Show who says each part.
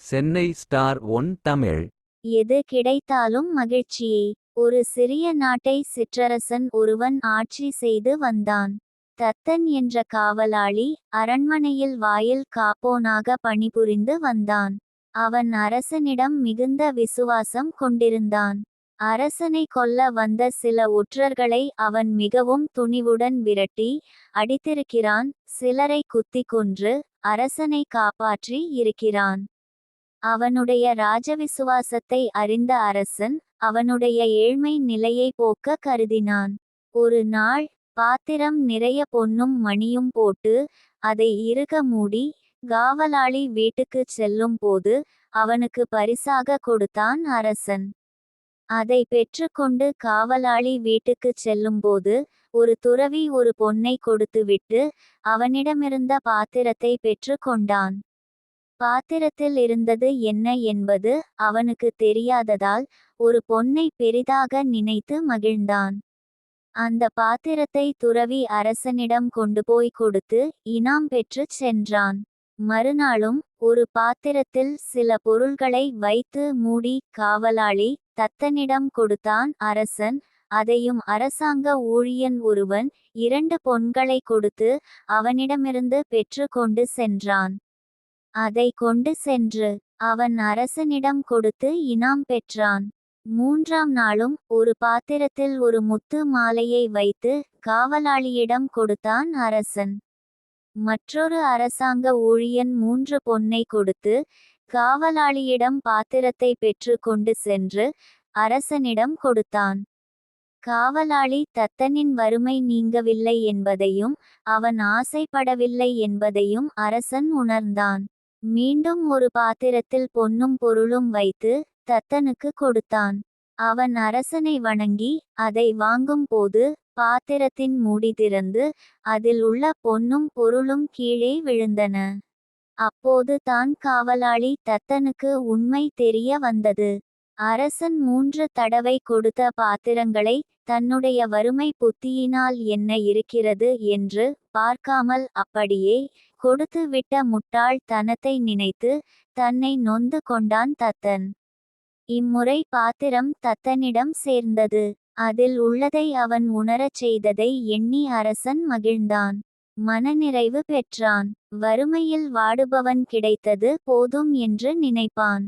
Speaker 1: Chennai star one Tamil.
Speaker 2: எது கிடைத்தாலும் மகிழ்ச்சியே ஒரு சிறிய நாட்டை சிற்றரசன் ஒருவன் ஆட்சி செய்து வந்தான். தத்தன் என்ற காவலாளி அரண்மனையில் வாயில் காப்போனாக பணிபுரிந்து வந்தான். அவன் அரசனிடம் மிகுந்த விசுவாசம் கொண்டிருந்தான். அரசனை கொல்ல வந்த சில ஒற்றர்களை அவன் மிகவும் துணிவுடன் விரட்டி அடித்திருக்கிறான். சிலரை குத்திக் கொன்று அரசனை காப்பாற்றி இருக்கிறான். அவனுடைய ராஜவிசுவாசத்தை அறிந்த அரசன் அவனுடைய ஏழ்மை நிலையை போக்க கருதினான். ஒரு நாள் பாத்திரம் நிறைய பொன்னும் மணியும் போட்டு அதை இறுக மூடி காவலாளி வீட்டுக்குச் செல்லும் போது அவனுக்கு பரிசாக கொடுத்தான் அரசன். அதை பெற்றுக்கொண்டு காவலாளி வீட்டுக்குச் செல்லும்போது ஒரு துறவி ஒரு பொன்னை கொடுத்துவிட்டு அவனிடமிருந்த பாத்திரத்தை பெற்று கொண்டான். பாத்திரத்தில் இருந்தது என்ன என்பது அவனுக்கு தெரியாததால் ஒரு பொன்னை பெரிதாக நினைத்து மகிழ்ந்தான். அந்த பாத்திரத்தை துறவி அரசனிடம் கொண்டு போய் கொடுத்து இனாம் பெற்றுச் சென்றான். மறுநாளும் ஒரு பாத்திரத்தில் சில பொருள்களை வைத்து மூடி காவலாளி தத்தனிடம் கொடுத்தான் அரசன். அதையும் அரசாங்க ஊழியன் ஒருவன் இரண்டு பொன்களை கொடுத்து அவனிடமிருந்து பெற்று கொண்டு சென்றான். அதை கொண்டு சென்று அவன் அரசனிடம் கொடுத்து இனாம் பெற்றான். மூன்றாம் நாளும் ஒரு பாத்திரத்தில் ஒரு முத்து மாலையை வைத்து காவலாளியிடம் கொடுத்தான் அரசன். மற்றொரு அரசாங்க ஊழியன் மூன்று பொன்னை கொடுத்து காவலாளியிடம் பாத்திரத்தை பெற்று கொண்டு சென்று அரசனிடம் கொடுத்தான். காவலாளி தத்தனின் வறுமை நீங்கவில்லை என்பதையும் அவன் ஆசைப்படவில்லை என்பதையும் அரசன் உணர்ந்தான். மீண்டும் ஒரு பாத்திரத்தில் பொன்னும் பொருளும் வைத்து தத்தனுக்கு கொடுத்தான். அவன் அரசனை வணங்கி அதை வாங்கும் போது பாத்திரத்தின் மூடி திறந்து அதில் உள்ள பொன்னும் பொருளும் கீழே விழுந்தன. அப்போது தான் காவலாளி தத்தனுக்கு உண்மை தெரிய வந்தது. அரசன் மூன்று தடவை கொடுத்த பாத்திரங்களை தன்னுடைய வறுமை புத்தியினால் என்ன இருக்கிறது என்று பார்க்காமல் அப்படியே கொடுத்து விட்ட முட்டாள் தனத்தை நினைத்து தன்னை நொந்து கொண்டான் தத்தன். இம்முறை பாத்திரம் தத்தனிடம் சேர்ந்தது. அதில் உள்ளதை அவன் உணரச் செய்ததை எண்ணி அரசன் மகிழ்ந்தான். மனநிறைவு பெற்றான். வறுமையில் வாடுபவன் கிடைத்தது போதும் என்று நினைப்பான்.